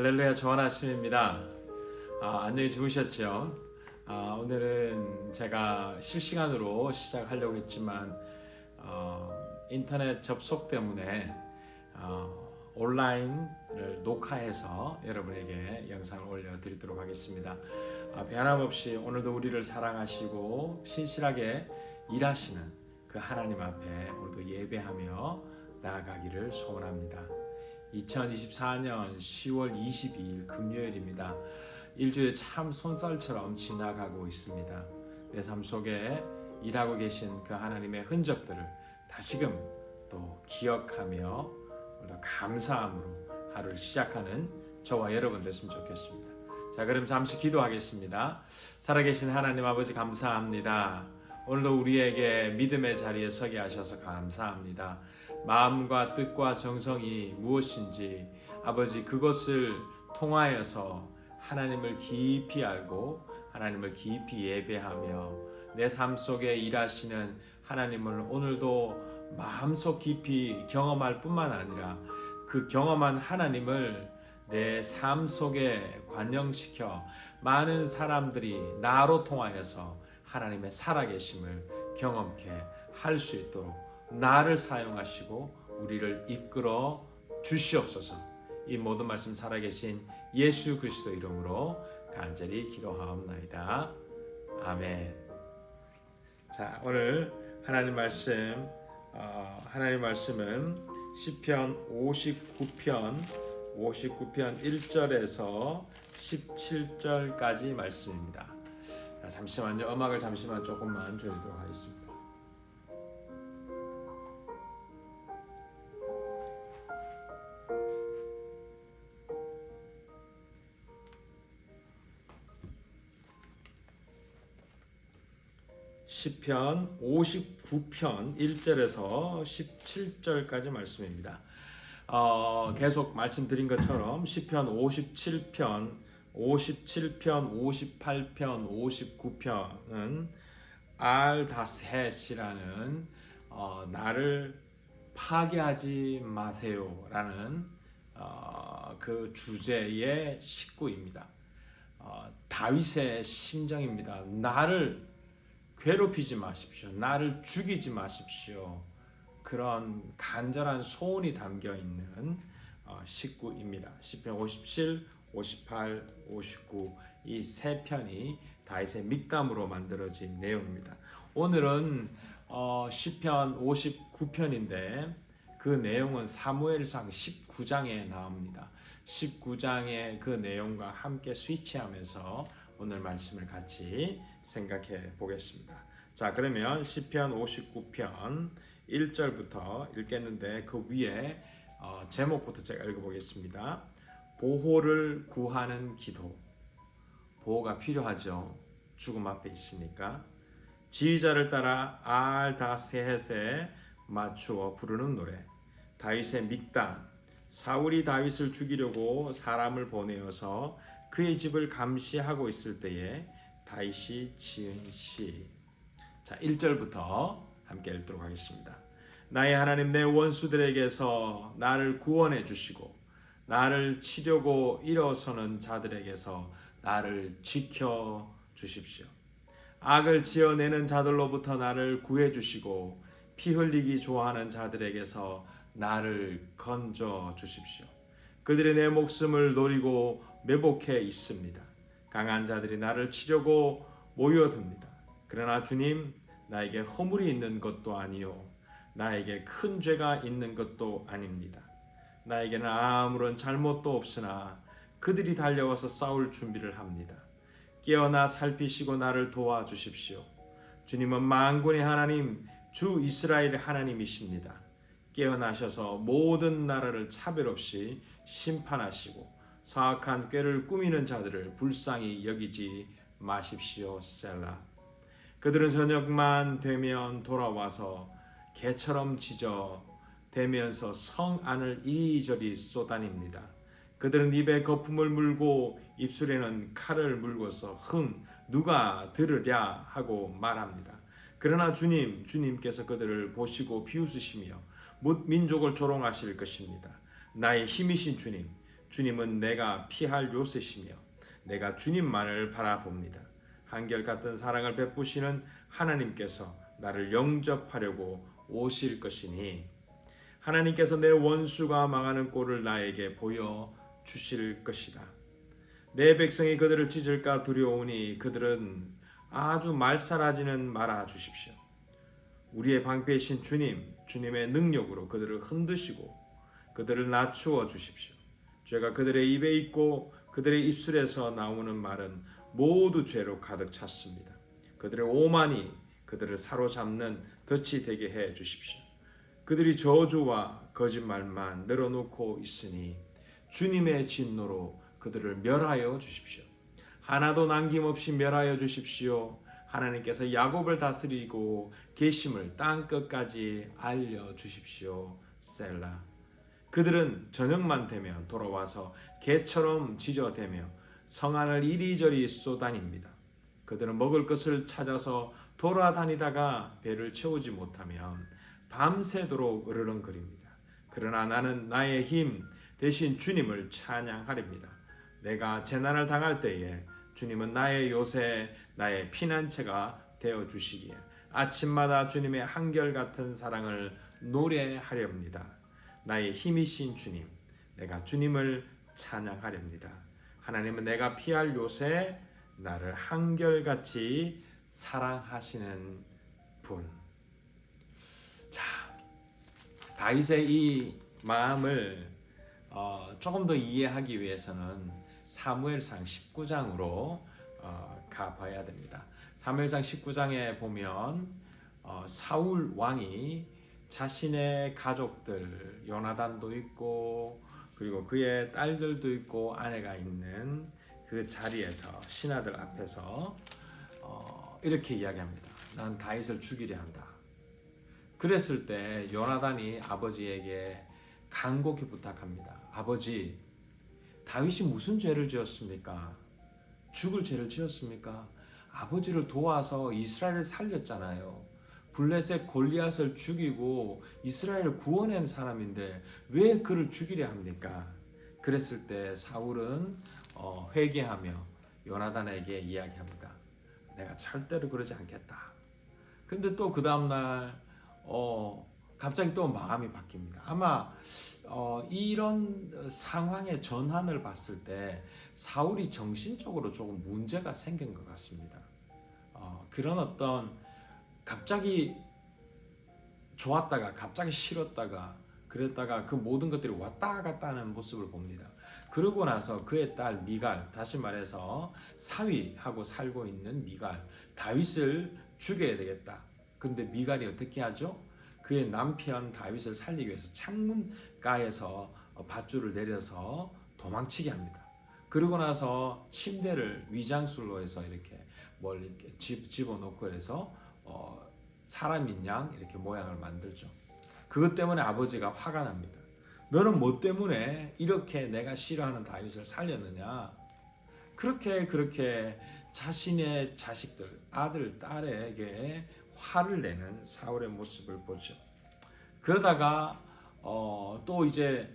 할렐루야 좋은 아침입니다. 아, 안녕히 주무셨죠? 아, 오늘은 제가 실시간으로 시작하려고 했지만 어, 인터넷 접속 때문에 어, 온라인을 녹화해서 여러분에게 영상을 올려드리도록 하겠습니다. 아, 변함없이 오늘도 우리를 사랑하시고 신실하게 일하시는 그 하나님 앞에 오늘도 예배하며 나아가기를 소원합니다. 2024년 10월 22일 금요일입니다. 일주일이 참 손살처럼 지나가고 있습니다. 내 삶 속에 일하고 계신 그 하나님의 흔적들을 다시금 또 기억하며 오늘도 감사함으로 하루를 시작하는 저와 여러분 됐으면 좋겠습니다. 자, 그럼 잠시 기도하겠습니다. 살아계신 하나님 아버지 감사합니다. 오늘도 우리에게 믿음의 자리에 서게 하셔서 감사합니다. 마음과 뜻과 정성이 무엇인지 아버지 그것을 통하여서 하나님을 깊이 알고 하나님을 깊이 예배하며 내 삶 속에 일하시는 하나님을 오늘도 마음속 깊이 경험할 뿐만 아니라 그 경험한 하나님을 내 삶 속에 관영시켜 많은 사람들이 나로 통하여서 하나님의 살아계심을 경험케 할 수 있도록 나를 사용하시고 우리를 이끌어 주시옵소서. 이 모든 말씀 살아계신 예수 그리스도 이름으로 간절히 기도하옵나이다. 아멘. 자, 오늘 하나님 말씀 어, 하나님 말씀은 시편 59편 59편 1절에서 17절까지 말씀입니다. 자, 잠시만요. 음악을 잠시만 조금만 줄이도록 하겠습니다. 시편 59편 1절에서 17절까지 말씀입니다. 어, 계속 말씀드린 것처럼 시편 57편, 57편, 58편, 59편은 알다셋이라는 어, 나를 파괴하지 마세요라는 어, 그 주제의 식구입니다. 어, 다윗의 심정입니다. 나를 괴롭히지 마십시오. 나를 죽이지 마십시오. 그런 간절한 소원이 담겨 있는 어, 식구입니다. 시편 57, 58, 59 이 세 편이 다윗의 믹담으로 만들어진 내용입니다. 오늘은 어, 시편 59편인데 그 내용은 사무엘상 19장에 나옵니다. 19장의 그 내용과 함께 스위치하면서 오늘 말씀을 같이 생각해 보겠습니다. 자, 그러면 시편 59편 1절부터 읽겠는데 그 위에 어, 제목부터 제가 읽어보겠습니다. 보호를 구하는 기도. 보호가 필요하죠. 죽음 앞에 있으니까. 지휘자를 따라 알다세헷에 맞추어 부르는 노래. 다윗의 믹담. 사울이 다윗을 죽이려고 사람을 보내어서 그의 집을 감시하고 있을 때에 다윗이 지은 시. 자, 1절부터 함께 읽도록 하겠습니다. 나의 하나님 내 원수들에게서 나를 구원해 주시고 나를 치려고 일어서는 자들에게서 나를 지켜 주십시오. 악을 지어내는 자들로부터 나를 구해 주시고 피 흘리기 좋아하는 자들에게서 나를 건져 주십시오. 그들이 내 목숨을 노리고 매복해 있습니다. 강한 자들이 나를 치려고 모여듭니다. 그러나 주님, 나에게 허물이 있는 것도 아니요. 나에게 큰 죄가 있는 것도 아닙니다. 나에게는 아무런 잘못도 없으나 그들이 달려와서 싸울 준비를 합니다. 깨어나 살피시고 나를 도와주십시오. 주님은 만군의 하나님, 주 이스라엘의 하나님이십니다. 깨어나셔서 모든 나라를 차별 없이 심판하시고 사악한 꾀를 꾸미는 자들을 불쌍히 여기지 마십시오. 셀라. 그들은 저녁만 되면 돌아와서 개처럼 짖어 대면서 성 안을 이리저리 쏘다닙니다. 그들은 입에 거품을 물고 입술에는 칼을 물고서 흥 누가 들으랴 하고 말합니다. 그러나 주님 주님께서 그들을 보시고 비웃으시며 뭇 민족을 조롱하실 것입니다. 나의 힘이신 주님 주님은 내가 피할 요새시며 내가 주님만을 바라봅니다. 한결같은 사랑을 베푸시는 하나님께서 나를 영접하려고 오실 것이니 하나님께서 내 원수가 망하는 꼴을 나에게 보여 주실 것이다. 내 백성이 그들을 찢을까 두려우니 그들은 아주 말살하지는 말아 주십시오. 우리의 방패이신 주님, 주님의 능력으로 그들을 흔드시고 그들을 낮추어 주십시오. 죄가 그들의 입에 있고 그들의 입술에서 나오는 말은 모두 죄로 가득 찼습니다. 그들의 오만이 그들을 사로잡는 덫이 되게 해 주십시오. 그들이 저주와 거짓말만 늘어놓고 있으니 주님의 진노로 그들을 멸하여 주십시오. 하나도 남김없이 멸하여 주십시오. 하나님께서 야곱을 다스리고 계심을 땅 끝까지 알려 주십시오. 셀라. 그들은 저녁만 되면 돌아와서 개처럼 짖어대며 성안을 이리저리 쏘다닙니다. 그들은 먹을 것을 찾아서 돌아다니다가 배를 채우지 못하면 밤새도록 으르렁거립니다. 그러나 나는 나의 힘 대신 주님을 찬양하렵니다. 내가 재난을 당할 때에 주님은 나의 요새, 나의 피난처가 되어 주시기에 아침마다 주님의 한결같은 사랑을 노래하렵니다. 나의 힘이신 주님, 내가 주님을 찬양하렵니다. 하나님은 내가 피할 요새, 나를 한결같이 사랑하시는 분. 자, 다윗의 이 마음을 어, 조금 더 이해하기 위해서는 사무엘상 19장으로 어, 가봐야 됩니다. 사무엘상 19장에 보면 어, 사울 왕이 자신의 가족들 요나단도 있고 그리고 그의 딸들도 있고 아내가 있는 그 자리에서 신하들 앞에서 어, 이렇게 이야기합니다. 난 다윗을 죽이려 한다. 그랬을 때 요나단이 아버지에게 간곡히 부탁합니다. 아버지, 다윗이 무슨 죄를 지었습니까? 죽을 죄를 지었습니까? 아버지를 도와서 이스라엘을 살렸잖아요. 블레셋 골리앗을 죽이고 이스라엘을 구원한 사람인데 왜 그를 죽이려 합니까? 그랬을 때 사울은 어, 회개하며 요나단에게 이야기합니다. 내가 절대로 그러지 않겠다. 근데 또 그 다음날 어, 갑자기 또 마음이 바뀝니다. 아마 어, 이런 상황의 전환을 봤을 때 사울이 정신적으로 조금 문제가 생긴 것 같습니다. 어, 그런 어떤 갑자기 좋았다가 갑자기 싫었다가 그랬다가 그 모든 것들이 왔다 갔다 하는 모습을 봅니다. 그러고 나서 그의 딸 미갈, 다시 말해서 사위하고 살고 있는 미갈, 다윗을 죽여야 되겠다. 근데 미갈이 어떻게 하죠? 그의 남편 다윗을 살리기 위해서 창문가에서 밧줄을 내려서 도망치게 합니다. 그러고 나서 침대를 위장술로 해서 이렇게 뭘 이렇게 집, 집어넣고 그래서 어, 사람인 양 이렇게 모양을 만들죠. 그것 때문에 아버지가 화가 납니다. 너는 뭐 때문에 이렇게 내가 싫어하는 다윗을 살렸느냐? 그렇게 그렇게 자신의 자식들, 아들, 딸에게 화를 내는 사울의 모습을 보죠. 그러다가 어, 또 이제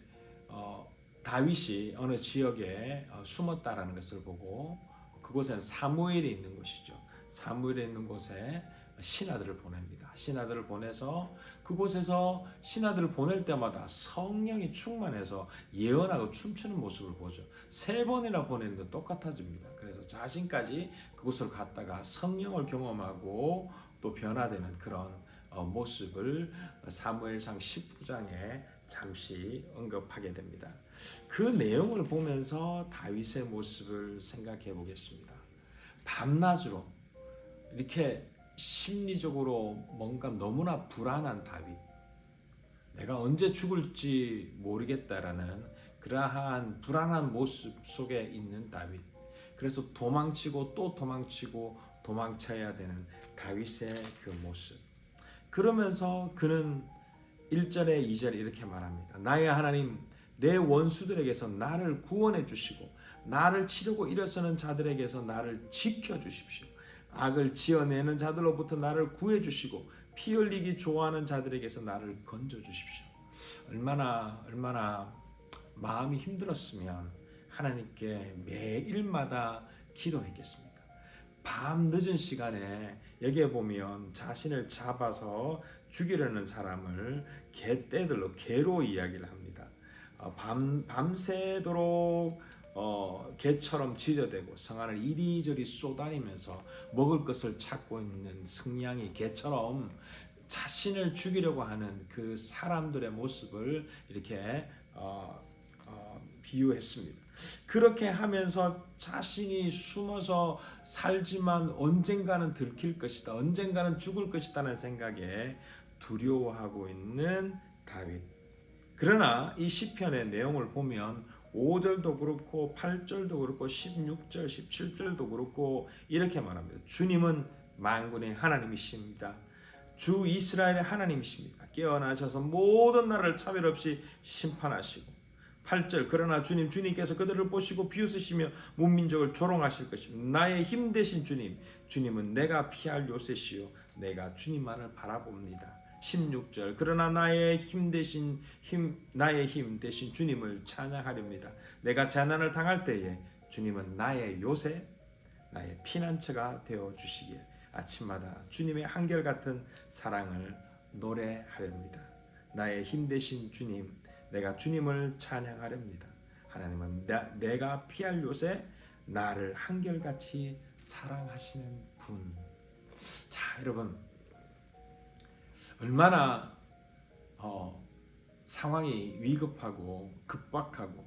어, 다윗이 어느 지역에 어, 숨었다라는 것을 보고 그곳엔 사무엘이 있는 곳이죠. 사무엘이 있는 곳에 신하들을 보냅니다. 신하들을 보내서 그곳에서 신하들을 보낼 때마다 성령이 충만해서 예언하고 춤추는 모습을 보죠. 세 번이나 보냈는데 똑같아집니다. 그래서 자신까지 그곳을 갔다가 성령을 경험하고 또 변화되는 그런 어, 모습을 사무엘상 19장에 잠시 언급하게 됩니다. 그 내용을 보면서 다윗의 모습을 생각해 보겠습니다. 밤낮으로 이렇게 심리적으로 뭔가 너무나 불안한 다윗. 내가 언제 죽을지 모르겠다라는 그러한 불안한 모습 속에 있는 다윗. 그래서 도망치고 또 도망치고 도망쳐야 되는 다윗의 그 모습. 그러면서 그는 1절에 2절에 이렇게 말합니다. 나의 하나님 내 원수들에게서 나를 구원해 주시고 나를 치르고 일어서는 자들에게서 나를 지켜 주십시오. 악을 지어내는 자들로부터 나를 구해 주시고 피 흘리기 좋아하는 자들에게서 나를 건져 주십시오. 얼마나 얼마나 마음이 힘들었으면 하나님께 매일마다 기도했겠습니까? 밤 늦은 시간에 여기에 보면 자신을 잡아서 죽이려는 사람을 개떼들로 개로 이야기를 합니다. 어, 밤 밤새도록 어, 개처럼 지저대고 성 안을 이리저리 쏘다니면서 먹을 것을 찾고 있는 승냥이 개처럼 자신을 죽이려고 하는 그 사람들의 모습을 이렇게 어, 어, 비유했습니다. 그렇게 하면서 자신이 숨어서 살지만 언젠가는 들킬 것이다. 언젠가는 죽을 것이다는 생각에 두려워하고 있는 다윗. 그러나 이 시편의 내용을 보면 5절도 그렇고 8절도 그렇고 16절, 17절도 그렇고 이렇게 말합니다. 주님은 만군의 하나님이십니다. 주 이스라엘의 하나님이십니다. 깨어나셔서 모든 나라를 차별 없이 심판하시고 8절 그러나 주님 주님께서 그들을 보시고 비웃으시며 문민족을 조롱하실 것입니다. 나의 힘 되신 주님 주님은 내가 피할 요새시요 내가 주님만을 바라봅니다. 16절 그러나 나의 힘 대신 힘 나의 힘 대신 주님을 찬양하렵니다. 내가 재난을 당할 때에 주님은 나의 요새 나의 피난처가 되어 주시길 아침마다 주님의 한결같은 사랑을 노래하렵니다. 나의 힘 대신 주님 내가 주님을 찬양하렵니다. 하나님은 나, 내가 피할 요새 나를 한결같이 사랑하시는 분. 자, 여러분 얼마나 어, 상황이 위급하고 급박하고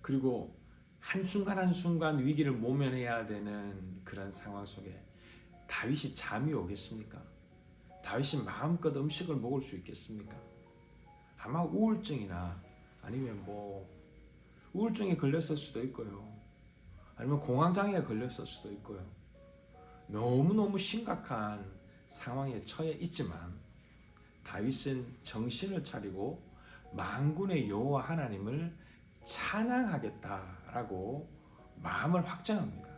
그리고 한순간 한순간 위기를 모면해야 되는 그런 상황 속에 다윗이 잠이 오겠습니까? 다윗이 마음껏 음식을 먹을 수 있겠습니까? 아마 우울증이나 아니면 뭐 우울증에 걸렸을 수도 있고요. 아니면 공황장애에 걸렸을 수도 있고요. 너무너무 심각한 상황에 처해 있지만 다윗은 정신을 차리고 만군의 여호와 하나님을 찬양하겠다라고 마음을 확정합니다.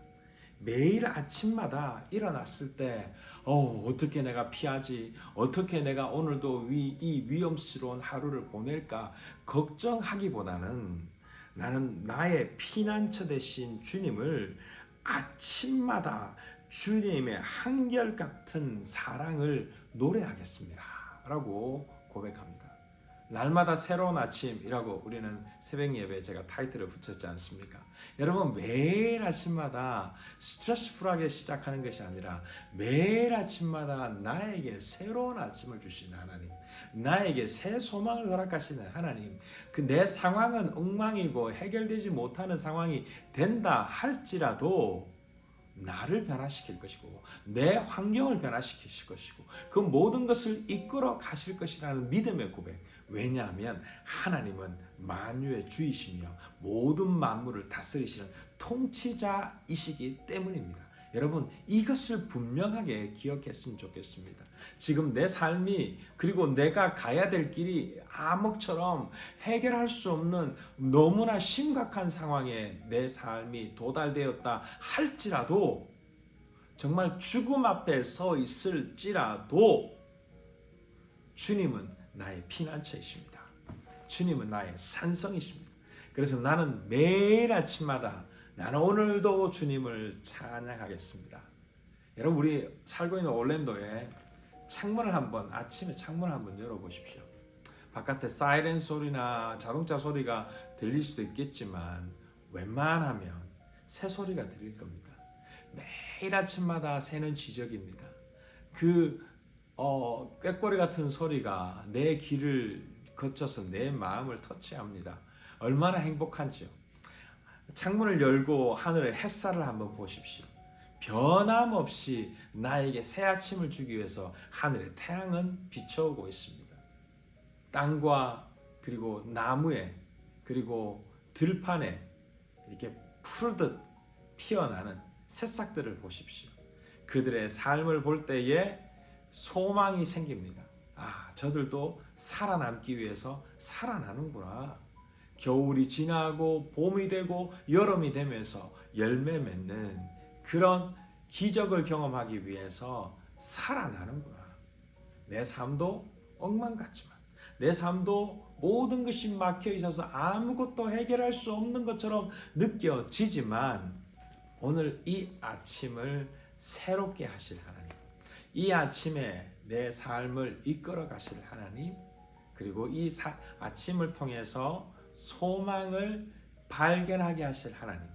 매일 아침마다 일어났을 때, 어, 어떻게 내가 피하지? 어떻게 내가 오늘도 위, 이 위험스러운 하루를 보낼까? 걱정하기보다는 나는 나의 피난처 대신 주님을 아침마다 주님의 한결같은 사랑을 노래하겠습니다. 라고 고백합니다. 날마다 새로운 아침이라고 우리는 새벽 예배에 제가 타이틀을 붙였지 않습니까? 여러분 매일 아침마다 스트레스풀하게 시작하는 것이 아니라 매일 아침마다 나에게 새로운 아침을 주시는 하나님, 나에게 새 소망을 허락하시는 하나님, 그 내 상황은 엉망이고 해결되지 못하는 상황이 된다 할지라도 나를 변화시킬 것이고 내 환경을 변화시키실 것이고 그 모든 것을 이끌어 가실 것이라는 믿음의 고백. 왜냐하면 하나님은 만유의 주이시며 모든 만물을 다스리시는 통치자이시기 때문입니다. 여러분 이것을 분명하게 기억했으면 좋겠습니다. 지금 내 삶이 그리고 내가 가야 될 길이 암흑처럼 해결할 수 없는 너무나 심각한 상황에 내 삶이 도달되었다 할지라도 정말 죽음 앞에 서 있을지라도 주님은 나의 피난처이십니다. 주님은 나의 산성이십니다. 그래서 나는 매일 아침마다 나는 오늘도 주님을 찬양하겠습니다. 여러분 우리 살고 있는 올랜도에 창문을 한번 아침에 창문을 한번 열어보십시오. 바깥에 사이렌 소리나 자동차 소리가 들릴 수도 있겠지만 웬만하면 새 소리가 들릴 겁니다. 매일 아침마다 새는 지적입니다. 그 어, 꾀꼬리 같은 소리가 내 귀를 거쳐서 내 마음을 터치합니다. 얼마나 행복한지요. 창문을 열고 하늘의 햇살을 한번 보십시오. 변함없이 나에게 새 아침을 주기 위해서 하늘의 태양은 비춰오고 있습니다. 땅과 그리고 나무에 그리고 들판에 이렇게 푸르듯 피어나는 새싹들을 보십시오. 그들의 삶을 볼 때에 소망이 생깁니다. 아, 저들도 살아남기 위해서 살아나는구나. 겨울이 지나고 봄이 되고 여름이 되면서 열매 맺는 그런 기적을 경험하기 위해서 살아나는구나. 내 삶도 엉망 같지만 내 삶도 모든 것이 막혀 있어서 아무것도 해결할 수 없는 것처럼 느껴지지만 오늘 이 아침을 새롭게 하실 하나님, 이 아침에 내 삶을 이끌어 가실 하나님, 그리고 이 사- 아침을 통해서 소망을 발견하게 하실 하나님,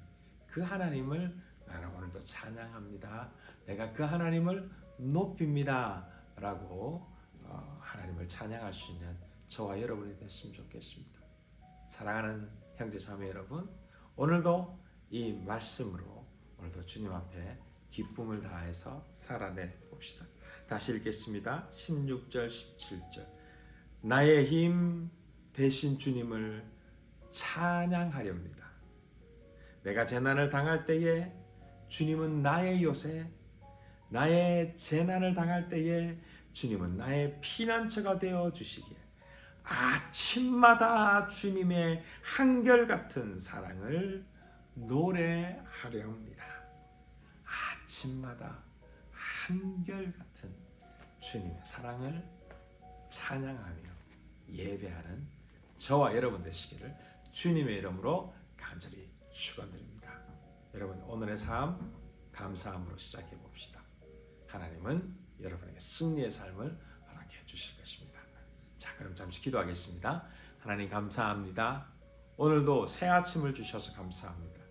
그 하나님을 나는 오늘도 찬양합니다. 내가 그 하나님을 높입니다. 라고 어, 하나님을 찬양할 수 있는 저와 여러분이 됐으면 좋겠습니다. 사랑하는 형제 자매 여러분, 오늘도 이 말씀으로 오늘도 주님 앞에 기쁨을 다해서 살아내 봅시다. 다시 읽겠습니다. 16절, 17절. 나의 힘 대신 주님을 찬양하렵니다. 내가 재난을 당할 때에 주님은 나의 요새, 나의 재난을 당할 때에 주님은 나의 피난처가 되어 주시기에 아침마다 주님의 한결같은 사랑을 노래하려 합니다. 아침마다 한결같은 주님의 사랑을 찬양하며 예배하는 저와 여러분 되시기를 주님의 이름으로 간절히 축원드립니다. 여러분 오늘의 삶 감사함으로 시작해 봅시다. 하나님은 여러분에게 승리의 삶을 허락해 주실 것입니다. 자, 그럼 잠시 기도하겠습니다. 하나님 감사합니다. 오늘도 새 아침을 주셔서 감사합니다.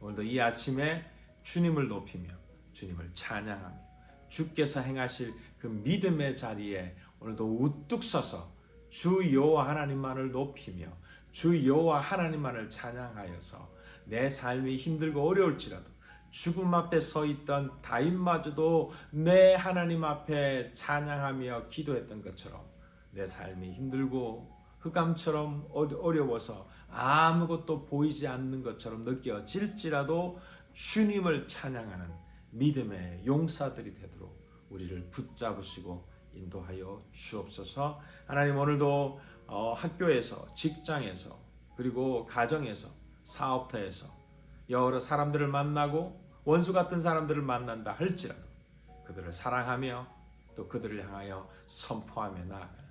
오늘도 이 아침에 주님을 높이며 주님을 찬양하며 주께서 행하실 그 믿음의 자리에 오늘도 우뚝 서서 주 여호와 하나님만을 높이며 주 여호와 하나님만을 찬양하여서 내 삶이 힘들고 어려울지라도 죽음 앞에 서 있던 다윗마저도 내 하나님 앞에 찬양하며 기도했던 것처럼 내 삶이 힘들고 흑암처럼 어- 어려워서 아무것도 보이지 않는 것처럼 느껴질지라도 주님을 찬양하는 믿음의 용사들이 되도록 우리를 붙잡으시고 인도하여 주옵소서. 하나님 오늘도 어, 학교에서, 직장에서, 그리고 가정에서, 사업터에서 여러 사람들을 만나고 원수 같은 사람들을 만난다 할지라도 그들을 사랑하며 또 그들을 향하여 선포하며 나아가는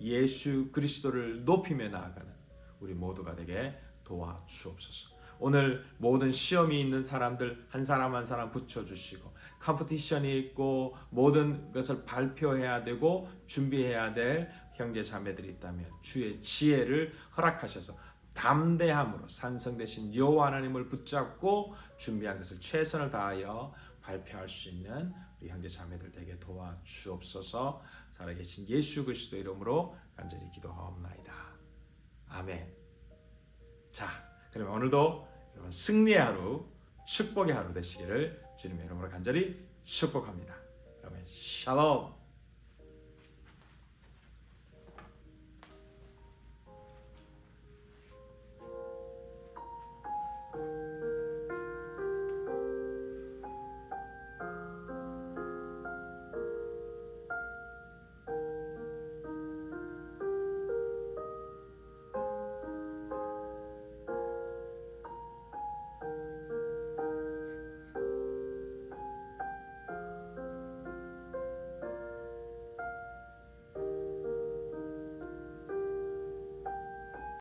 예수 그리스도를 높이며 나아가는 우리 모두가 되게 도와 주옵소서. 오늘 모든 시험이 있는 사람들 한 사람 한 사람 붙여 주시고 컴피티션이 있고 모든 것을 발표해야 되고 준비해야 될 형제 자매들이 있다면 주의 지혜를 허락하셔서 담대함으로 산성 대신 여호와 하나님을 붙잡고 준비한 것을 최선을 다하여 발표할 수 있는 우리 형제 자매들 되게 도와 주옵소서. 살아계신 예수 그리스도 이름으로 간절히 기도하옵나이다. 아멘. 자, 그러면 오늘도 여러분 승리의 하루, 축복의 하루 되시기를 주님의 이름으로 간절히 축복합니다. 여러분 샬롬.